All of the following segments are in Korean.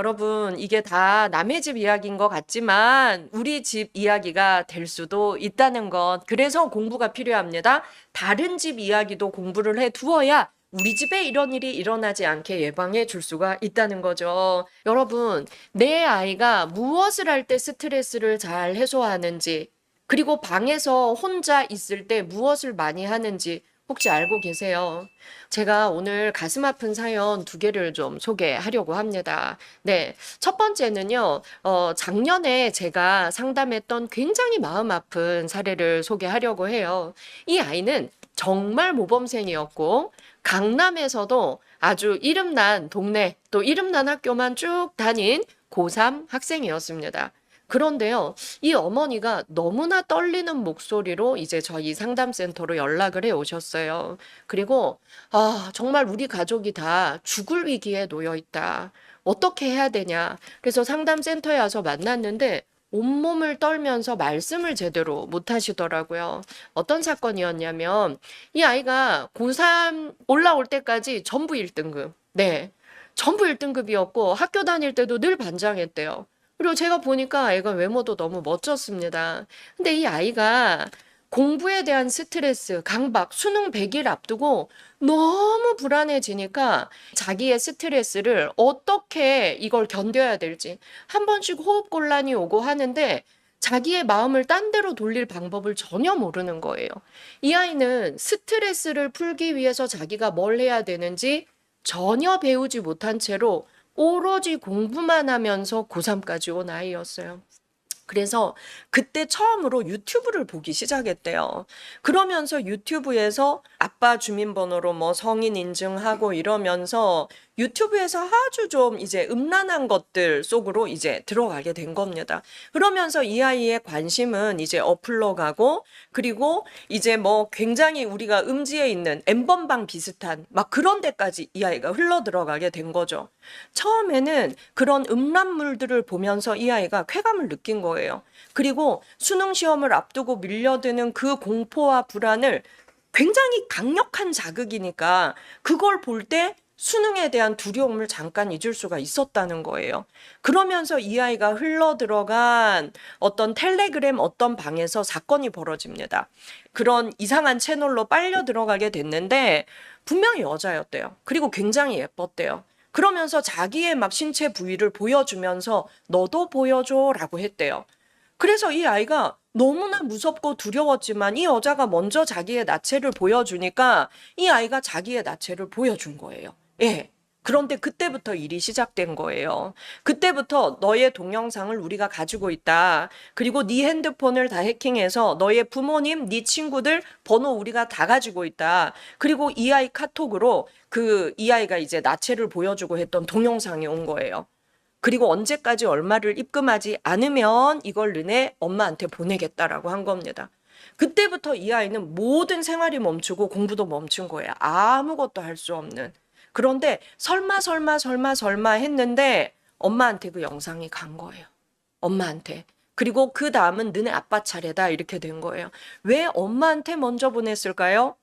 여러분, 이게 다 남의 집 이야기인 것 같지만 우리 집 이야기가 될 수도 있다는 것. 그래서 공부가 필요합니다. 다른 집 이야기도 공부를 해 두어야 우리 집에 이런 일이 일어나지 않게 예방해 줄 수가 있다는 거죠. 여러분, 내 아이가 무엇을 할 때 스트레스를 잘 해소하는지, 그리고 방에서 혼자 있을 때 무엇을 많이 하는지 혹시 알고 계세요? 제가 오늘 가슴 아픈 사연 두 개를 좀 소개하려고 합니다. 네. 첫 번째는요, 어, 작년에 제가 상담했던 굉장히 마음 아픈 사례를 소개하려고 해요. 이 아이는 정말 모범생이었고, 강남에서도 아주 이름난 동네, 또 이름난 학교만 쭉 다닌 고3 학생이었습니다. 그런데요, 이 어머니가 너무나 떨리는 목소리로 이제 저희 상담센터로 연락을 해 오셨어요. 그리고, 아, 정말 우리 가족이 다 죽을 위기에 놓여 있다. 어떻게 해야 되냐. 그래서 상담센터에 와서 만났는데, 온몸을 떨면서 말씀을 제대로 못 하시더라고요. 어떤 사건이었냐면, 이 아이가 고3 올라올 때까지 전부 1등급. 네. 전부 1등급이었고, 학교 다닐 때도 늘 반장했대요. 그리고 제가 보니까 애가 외모도 너무 멋졌습니다. 근데 이 아이가 공부에 대한 스트레스, 강박, 수능 100일 앞두고 너무 불안해지니까 자기의 스트레스를 어떻게 이걸 견뎌야 될지 한 번씩 호흡 곤란이 오고 하는데 자기의 마음을 딴 데로 돌릴 방법을 전혀 모르는 거예요. 이 아이는 스트레스를 풀기 위해서 자기가 뭘 해야 되는지 전혀 배우지 못한 채로 오로지 공부만 하면서 고3까지 온 아이였어요. 그래서 그때 처음으로 유튜브를 보기 시작했대요. 그러면서 유튜브에서 아빠 주민번호로 뭐 성인 인증하고 이러면서 유튜브에서 아주 좀 이제 음란한 것들 속으로 이제 들어가게 된 겁니다. 그러면서 이 아이의 관심은 이제 어플로 가고 그리고 이제 뭐 굉장히 우리가 음지에 있는 엠번방 비슷한 막 그런 데까지 이 아이가 흘러 들어가게 된 거죠. 처음에는 그런 음란물들을 보면서 이 아이가 쾌감을 느낀 거예요. 그리고 수능 시험을 앞두고 밀려드는 그 공포와 불안을 굉장히 강력한 자극이니까 그걸 볼 때 수능에 대한 두려움을 잠깐 잊을 수가 있었다는 거예요. 그러면서 이 아이가 흘러 들어간 어떤 텔레그램 어떤 방에서 사건이 벌어집니다. 그런 이상한 채널로 빨려 들어가게 됐는데 분명히 여자였대요. 그리고 굉장히 예뻤대요. 그러면서 자기의 막 신체 부위를 보여주면서 너도 보여줘 라고 했대요. 그래서 이 아이가 너무나 무섭고 두려웠지만 이 여자가 먼저 자기의 나체를 보여주니까 이 아이가 자기의 나체를 보여준 거예요. 예. 그런데 그때부터 일이 시작된 거예요. 그때부터 너의 동영상을 우리가 가지고 있다. 그리고 네 핸드폰을 다 해킹해서 너의 부모님, 네 친구들 번호 우리가 다 가지고 있다. 그리고 이 아이 카톡으로 그 이 아이가 이제 나체를 보여주고 했던 동영상이 온 거예요. 그리고 언제까지 얼마를 입금하지 않으면 이걸 너네 엄마한테 보내겠다라고 한 겁니다. 그때부터 이 아이는 모든 생활이 멈추고 공부도 멈춘 거예요. 아무것도 할 수 없는. 그런데 설마 설마 설마 설마 했는데 엄마한테 그 영상이 간 거예요. 엄마한테. 그리고 그 다음은 너네 아빠 차례다 이렇게 된 거예요. 왜 엄마한테 먼저 보냈을까요?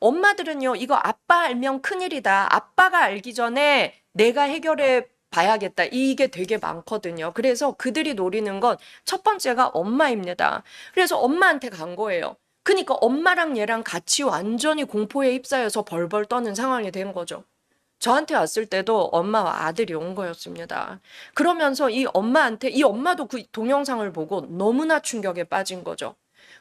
엄마들은요, 이거 아빠 알면 큰일이다. 아빠가 알기 전에 내가 해결해 봐야겠다. 이게 되게 많거든요. 그래서 그들이 노리는 건 첫 번째가 엄마입니다. 그래서 엄마한테 간 거예요. 그러니까 엄마랑 얘랑 같이 완전히 공포에 휩싸여서 벌벌 떠는 상황이 된 거죠. 저한테 왔을 때도 엄마와 아들이 온 거였습니다. 그러면서 이 엄마한테, 이 엄마도 그 동영상을 보고 너무나 충격에 빠진 거죠.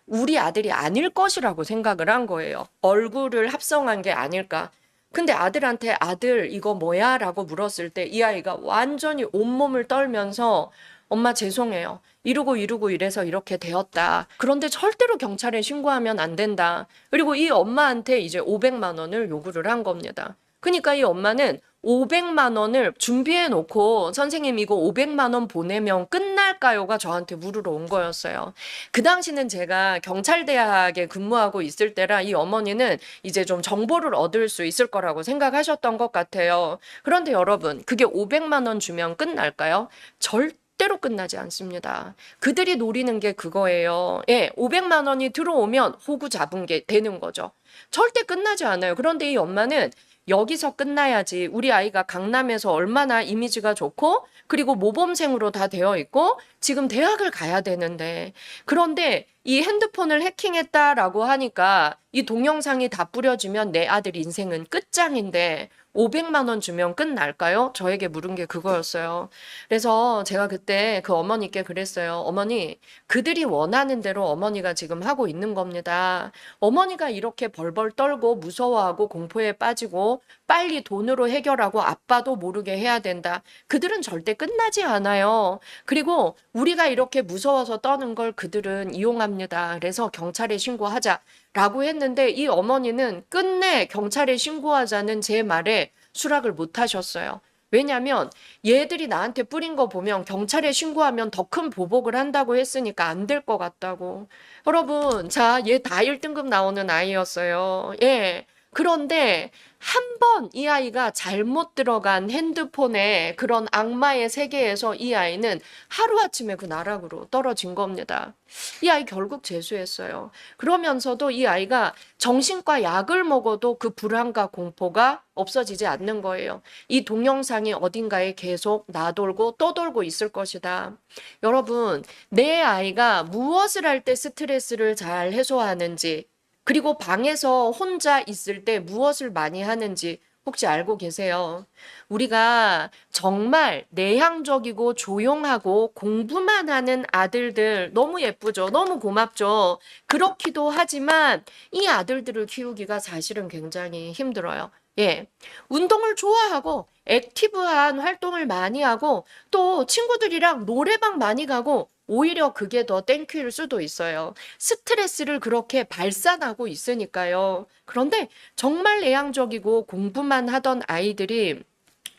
우리 아들이 아닐 것이라고 생각을 한 거예요. 얼굴을 합성한 게 아닐까. 근데 아들한테 아들 이거 뭐야? 라고 물었을 때 이 아이가 완전히 온몸을 떨면서 엄마 죄송해요. 이러고 이러고 이래서 이렇게 되었다. 그런데 절대로 경찰에 신고하면 안 된다. 그리고 이 엄마한테 이제 500만 원을 요구를 한 겁니다. 그러니까 이 엄마는 500만 원을 준비해 놓고 선생님 이거 500만 원 보내면 끝날까요가 저한테 물으러 온 거였어요. 그 당시는 제가 경찰대학에 근무하고 있을 때라 이 어머니는 이제 좀 정보를 얻을 수 있을 거라고 생각하셨던 것 같아요. 그런데 여러분, 그게 500만 원 주면 끝날까요? 절 절대로 끝나지 않습니다. 그들이 노리는 게 그거예요. 예, 500만 원이 들어오면 호구 잡은 게 되는 거죠. 절대 끝나지 않아요. 그런데 이 엄마는 여기서 끝나야지 우리 아이가 강남에서 얼마나 이미지가 좋고 그리고 모범생으로 다 되어 있고 지금 대학을 가야 되는데. 그런데 이 핸드폰을 해킹했다라고 하니까 이 동영상이 다 뿌려지면 내 아들 인생은 끝장인데 500만 원 주면 끝날까요? 저에게 물은 게 그거였어요. 그래서 제가 그때 그 어머니께 그랬어요. 어머니, 그들이 원하는 대로 어머니가 지금 하고 있는 겁니다. 어머니가 이렇게 벌벌 떨고 무서워하고 공포에 빠지고 빨리 돈으로 해결하고 아빠도 모르게 해야 된다. 그들은 절대 끝나지 않아요. 그리고 우리가 이렇게 무서워서 떠는 걸 그들은 이용합니다. 그래서 경찰에 신고하자. 라고 했는데 이 어머니는 끝내 경찰에 신고하자는 제 말에 수락을 못 하셨어요. 왜냐면 얘들이 나한테 뿌린 거 보면 경찰에 신고하면 더 큰 보복을 한다고 했으니까 안 될 것 같다고. 여러분, 자, 얘 다 1등급 나오는 아이였어요. 예. 그런데 한 번 이 아이가 잘못 들어간 핸드폰에 그런 악마의 세계에서 이 아이는 하루아침에 그 나락으로 떨어진 겁니다. 이 아이 결국 재수했어요. 그러면서도 이 아이가 정신과 약을 먹어도 그 불안과 공포가 없어지지 않는 거예요. 이 동영상이 어딘가에 계속 나돌고 떠돌고 있을 것이다. 여러분, 내 아이가 무엇을 할 때 스트레스를 잘 해소하는지, 그리고 방에서 혼자 있을 때 무엇을 많이 하는지 혹시 알고 계세요? 우리가 정말 내향적이고 조용하고 공부만 하는 아들들 너무 예쁘죠? 너무 고맙죠? 그렇기도 하지만 이 아들들을 키우기가 사실은 굉장히 힘들어요. 예. 운동을 좋아하고 액티브한 활동을 많이 하고 또 친구들이랑 노래방 많이 가고 오히려 그게 더 땡큐일 수도 있어요. 스트레스를 그렇게 발산하고 있으니까요. 그런데 정말 내향적이고 공부만 하던 아이들이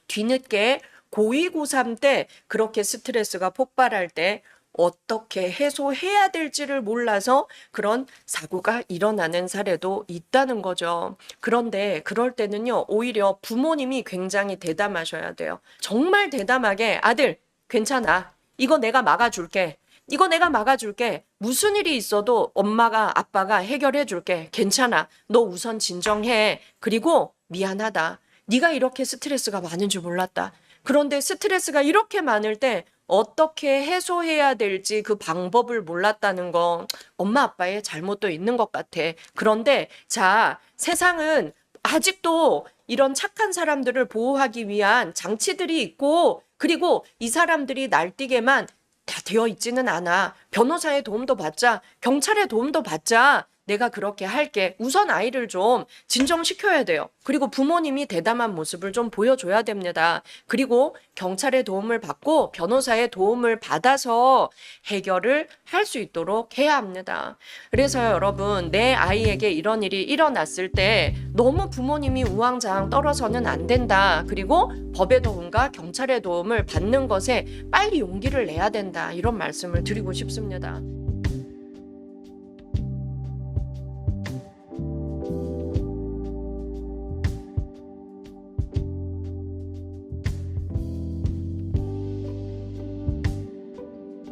뒤늦게 고2, 고3 때 그렇게 스트레스가 폭발할 때 어떻게 해소해야 될지를 몰라서 그런 사고가 일어나는 사례도 있다는 거죠. 그런데 그럴 때는요, 오히려 부모님이 굉장히 대담하셔야 돼요. 정말 대담하게 아들, 괜찮아. 이거 내가 막아줄게. 이거 내가 막아줄게. 무슨 일이 있어도 엄마가 아빠가 해결해 줄게. 괜찮아. 너 우선 진정해. 그리고 미안하다. 네가 이렇게 스트레스가 많은 줄 몰랐다. 그런데 스트레스가 이렇게 많을 때 어떻게 해소해야 될지 그 방법을 몰랐다는 건 엄마 아빠의 잘못도 있는 것 같아. 그런데 자, 세상은 아직도 이런 착한 사람들을 보호하기 위한 장치들이 있고 그리고 이 사람들이 날뛰게만 다 되어 있지는 않아. 변호사의 도움도 받자. 경찰의 도움도 받자. 내가 그렇게 할게. 우선 아이를 좀 진정시켜야 돼요. 그리고 부모님이 대담한 모습을 좀 보여줘야 됩니다. 그리고 경찰의 도움을 받고 변호사의 도움을 받아서 해결을 할 수 있도록 해야 합니다. 그래서 여러분, 내 아이에게 이런 일이 일어났을 때 너무 부모님이 우왕좌왕 떨어서는 안 된다. 그리고 법의 도움과 경찰의 도움을 받는 것에 빨리 용기를 내야 된다. 이런 말씀을 드리고 싶습니다.